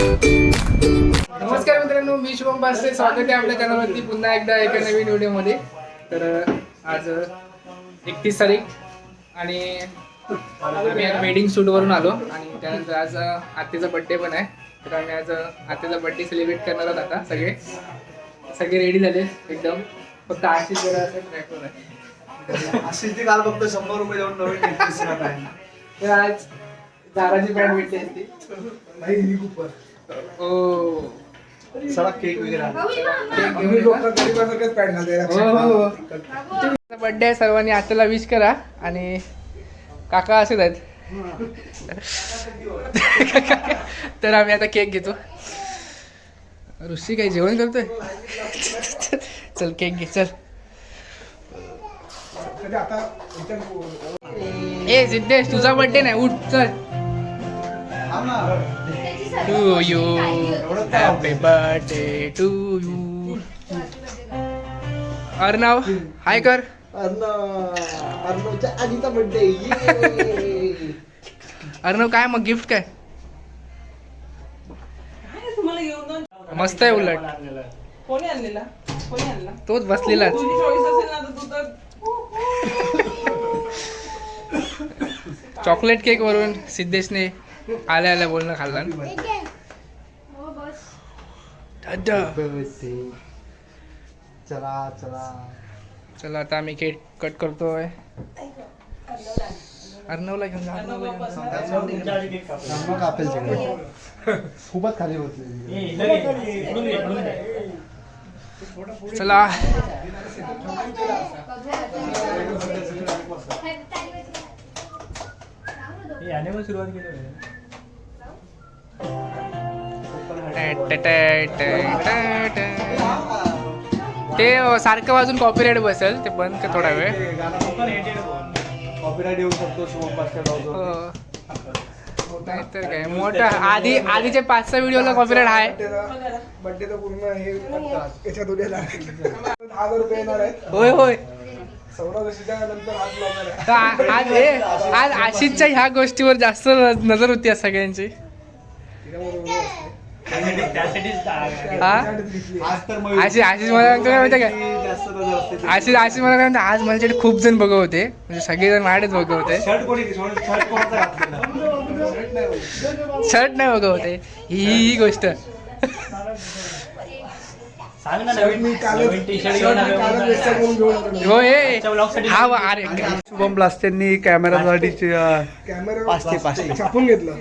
नमस्कार मित्रांनो मी शुभम पास्टे स्वागत आहे आपल्या चॅनलवरती पुन्हा एकदा एका नवीन व्हिडिओमध्ये. तर आज एकतीस तारीख आणि आम्ही आज वेडिंग शूटवरून आलो आणि त्यानंतर आज आत्याचा बड्डे पण आहे. तर आम्ही आज आत्याचा बड्डे सेलिब्रेट करणार आहोत आता सगळे. सगळे रेडी झाले एकदम. फक्त आशिष जरा असं आहे. काल फक्त शंभर रुपये देऊन नवीन तर आज दाराची पॅन्ट भेटली असती. नाही सडा केक वगैरे पॅन्ट घालते हो, हो, हो. बर्थडे आहे सर्वांनी आत्याला विश करा. आणि काका असेच आहेत. तर आम्ही आता केक घेतो. ऋषी काही जेवण करतोय? चल केक घे चल. ए सिद्धेश तुझा बर्थडे नाही. उठ चल. To you happy birthday to you Arnav hi कर अर्णव अर्णवच्या आधीचा बर्थडे अर्णव काय मग गिफ्ट काय? मस्त आहे उलट. कोणी आणलेला? कोणी आणला? तोच तर चॉकलेट केक वरून सिद्धेशने आल्या आल्या बोलणं खाल्ला दादा. चला चला. चला आता आम्ही केक कट करतोय. अर्णवला घेऊन जा. अर्णव कापेल. तिकडे. खूपच खाली बसले चला. टे- टे- ते सारखं वाजून कॉपीराईट बसेल ते बंद का थोडा वेळ. कॉपीराईट येऊ शकतो नाहीतर काय मोठं आधी आधीचे पाच सहा व्हिडिओला कॉपीराईट आहे. बड्डे तर पूर्ण हे याच्यात उद्या हजार रुपये येणार आहेत होय होय. तर आज हे आज आशिषच्या ह्या गोष्टीवर जास्त नजर होती आज सगळ्यांची. आशिष आशिष मला सांगतो काय माहिती आशिष आशिष मला काय म्हणतो, आज माझ्याकडे खूप जण बघत होते. म्हणजे सगळेजण माझ्याकडेच बघत होते. शर्ट शर्ट नाही बघत होते. ही ही गोष्ट. सांग ना मी कालच टी शर्ट घेऊन. हो हे साठी हा वा- अरे. शुभम ब्लास्टेंनी कॅमेरासाठी कॅमेरा पाचशे. छापून घेतलं.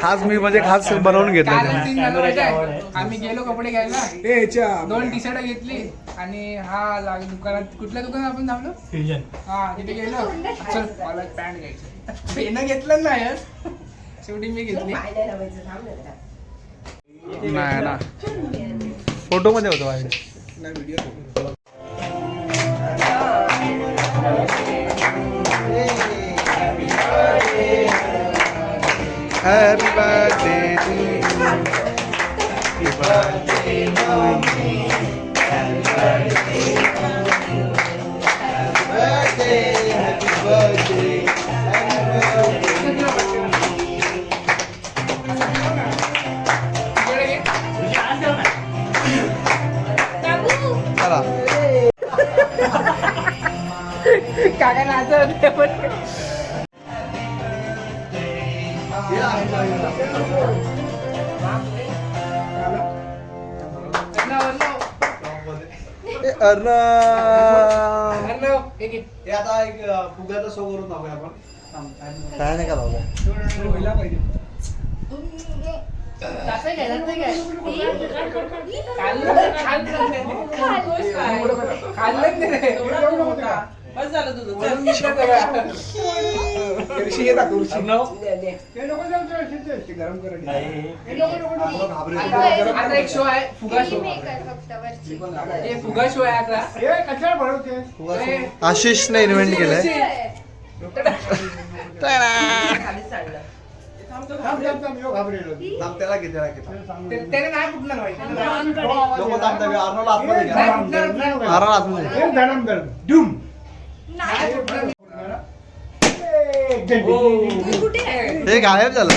खास मी म्हणजे खास बनवून घेतलं काल त्याने. सीन झाला माहिती आहे? आम्ही गेलो कपडे घ्यायला. हे दोन टी शर्ट घेतली आणि हा दुकानात कुठल्या दुकानात आपण थांबलो फ्युजन हा तिथे गेलो. चल मला पॅन्ट घ्यायची. पेन घेतलं नाही आज. शेवटी मी घेतली. नाही ना. फोटो मध्ये होतो माझ्याकडे नाही व्हिडिओ हॅपी बर्थडे तिकडे चला काका नाचत अर्ण हे आता एक फुग्याचा शो करून दाखवूया आपण. थांब, काय नाही. का लावलं पाहिजे बस झालं तुझं. ऋषी ऋषी गरम. आता एक शो आहे फुगा शो हे फुगा शो आहे आता हे- आशिषने इन्व्हेंट केलंय. थांब, थांब, थांब, ह्यो घाबरेल. थांब, त्याला घे त्याला घे. ते- त्याने नाही फुटणार भाई त्याने नाही- नको थांब, थांब, अर्णवला आतमध्ये घ्या. नाही फुटणार, नाही फुटणार. आरा आतमध्ये हे धडम धडम. डूम. नाही. फुटणार. ए, हे हे गायब झालं. तू?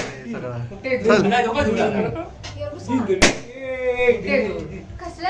कसला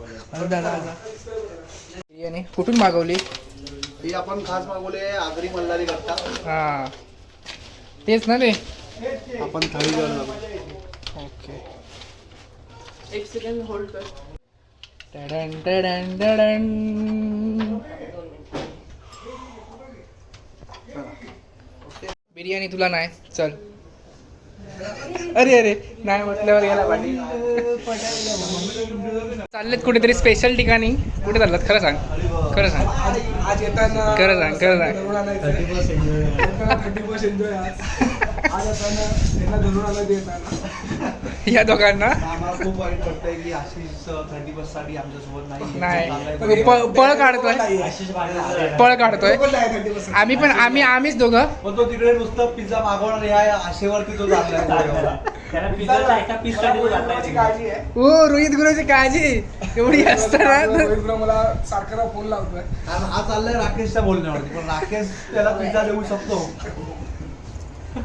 अरे दादा. बिर्याणी कुठून मागवली? ही आपण खास मागवली आगरी मल्हारी करता हा. तेच ना रे. आपण थाळी घेऊन ओके. एक सेकंड होल्ड कर. टडन टडन टडन. बिर्याणी तुला नाही. चल. अरे अरे नाही म्हटल्यावर गेला पाठी चाललेत कुठेतरी स्पेशल ठिकाणी. कुठे चाललात? खरं सांग. खरं सांग. खरं सांग, खरं सांग. या दोघांना. नाही. पळ पळ काढतोय. पळ काढतोय. आम्ही पण आम्ही आम्हीच दोघं. तो तिकडे नुसतं पिझ्झा मागवणार या आशेवरती तो चाललाय रोहित गुरुची काळजी एवढी असताना रोहित गुरु मला सारखा फोन लावतोय. कारण हा चाललाय राकेशच्या बोलण्यावरती पण राकेश त्याला पिझ्झा देऊ शकतो.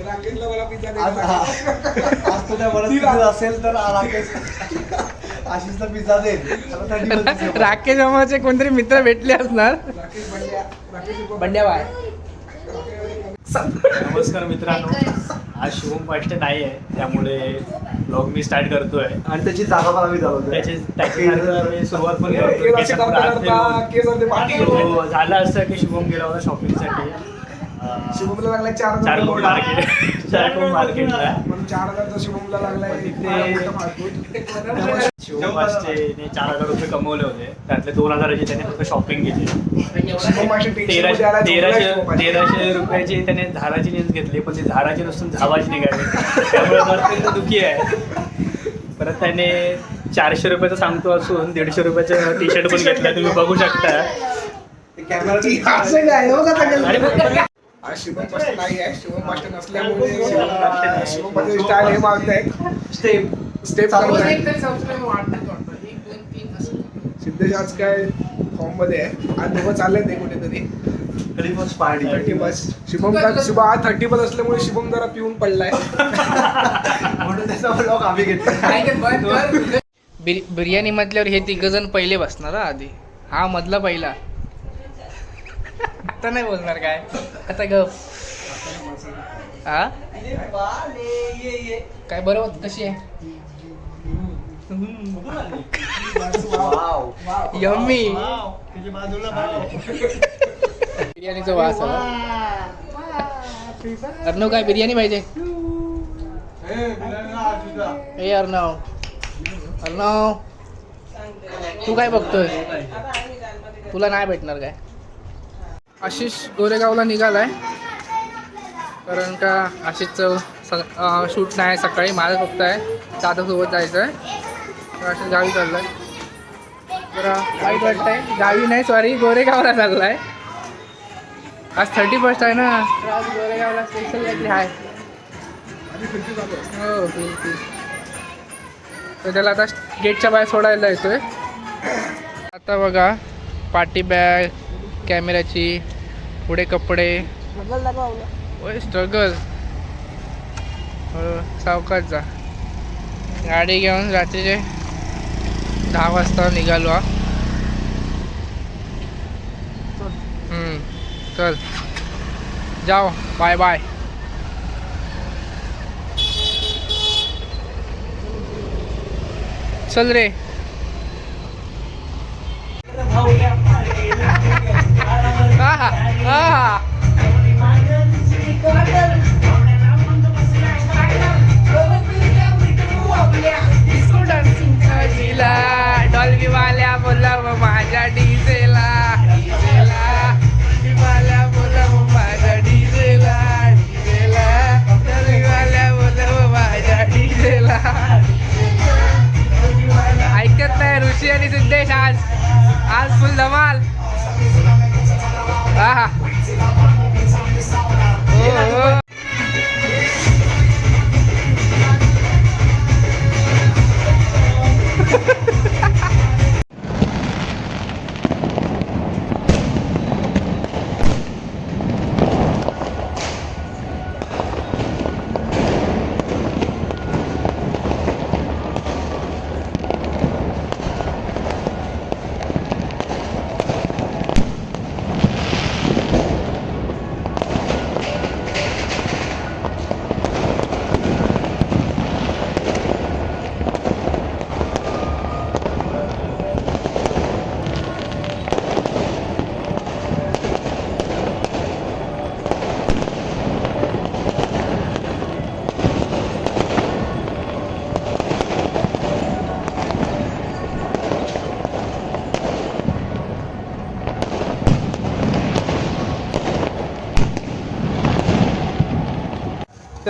राकेशला मला पिझ्झा आज द्यायचा आज तो त्या परिस्थितीत असेल तर राकेश आशिषला पिझ्झा देईल त्याला 30 बस देऊ. राकेश मामाचे कोणतरी मित्र भेटले असणार. राकेश बंड्या राकेश बंड्या. बाय. नमस्कार मित्रांनो. आज शुभम फास्ट नाही आहे त्यामुळे ब्लॉग मी स्टार्ट करतोय. आणि त्याची जागा पण आम्ही चालवतोय त्याची त्याची मी सुरुवात पण करतोय. केसात. हो, झालं असं की शुभम गेला होता शॉपिंगसाठी शुभमला लागलाय चार हजार चारकोप रुपये. मार्केट चारकोप मार्केटला म्हणून चार हजारचा शुभमला लागलाय. तिथे- चार हजार रुपये कमवले होते. त्यातले दोन हजाराची त्याने फक्त शॉपिंग केली तेराशे तेराशे. तेराशे रुपयाची त्याने झाराची लेन्स घेतली पण ती झाराची नसून झावाची निघाली. त्यामुळे बरं दुखी आहे. परत त्याने चारशे रुपयाचं सांगतो असून दीडशे रुपयाचं टी शर्ट पण घेतलं. तुम्ही बघू शकता. हो शुभम मास्टर नाही आहे. शुभम मास्टर नसल्यामुळे शुभम मास्टर स्टाईल हे मागताय स्टेप स्टेप चालू करताय. आहे. सिद्धेश आज काय फॉर्ममध्ये आहे? आज दोघं चालले ते कुठेतरी. थर्टी फर्स्ट पार्टी थर्टी बस शुभम का शुभम आज थर्टी बस असल्यामुळे शुभम जरा पिऊन पडलाय. म्हणून त्याचा ब्लॉग आम्ही घेतला. बिर बिर्याणी म्हटल्यावर हे तिघ जण पहिले बसणार आधी. हा मधला पहिला. आता नाही बोलणार काय. आता ग हा? काय बरोबर कशी आहे? यम्मी बिर्याणीचा वास आला. अर्णव काय बिर्याणी पाहिजे? ए अर्णव. अर्णव तू काय बघतोय? तुला नाही भेटणार काय? आशिष गोरेगावला निघालाय. कारण का आशिषचं स शूट नाही सकाळी. माझं फक्त आहे. दादासोबत जायचं आहे आशिष गावी चाललाय. जरा वाईट वाटतंय. गावी नाही सॉरी गोरेगावला चाललाय. आज थर्टी फर्स्ट आहे ना. तर आज गोरेगावला स्पेशल काहीतरी आहे. हो तर त्याला आता गेटच्या बाहेर सोडायला येतोय. आता बघा पार्टी बॅग कॅमेऱ्याची पुढे कपडे. स्ट्रगल सावकाश जा. गाडी घेऊन रात्रीचे दहा वाजता निघालो हा. चल. जाओ. Bye bye. चल रे.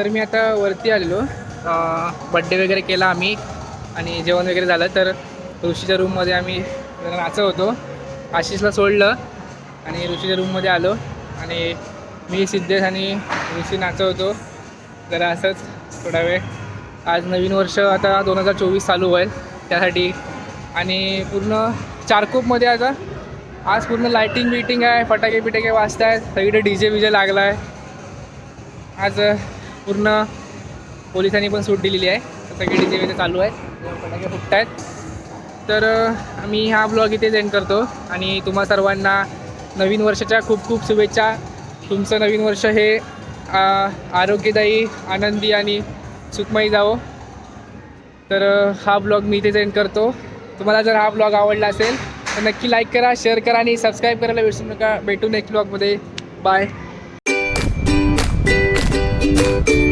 तर मी आता वरती आलेलो. बड्डे वगैरे केला आम्ही आणि जेवण वगैरे झालं. तर ऋषीच्या रूममध्ये आम्ही जरा नाचत होतो. आशिषला सोडलं आणि ऋषीच्या रूममध्ये आलो आणि मी सिद्धेश आणि ऋषी नाचत होतो. जरा असंच थोडा वेळ. आज नवीन वर्ष आता दोन हजार चोवीस चालू होईल त्यासाठी. आणि पूर्ण चारकोपमध्ये आता आज पूर्ण लायटिंग बिटिंग आहे. फटाके बिटाके वाजत आहेत सगळीकडे डी जे विजे लागला आहे आज पूर्ण पोलिसांनी पण सूट दिलेली आहे. तर सगळे डी वगैरे चालू आहेत फटाके फुटत आहेत तर आम्ही हा ब्लॉग इथेच एंड करतो. आणि तुम्हा सर्वांना नवीन वर्षाच्या खूप खूप शुभेच्छा. तुमचं नवीन वर्ष हे आरोग्यदायी आनंदी आणि सुखमयी जावो. तर हा ब्लॉग मी इथेच एंड करतो. तुम्हाला जर हा ब्लॉग आवडला असेल तर नक्की लाईक करा शेअर करा आणि सबस्क्राईब करायला विसरू नका. भेटू नेक्स्ट ब्लॉगमध्ये बाय Thank you.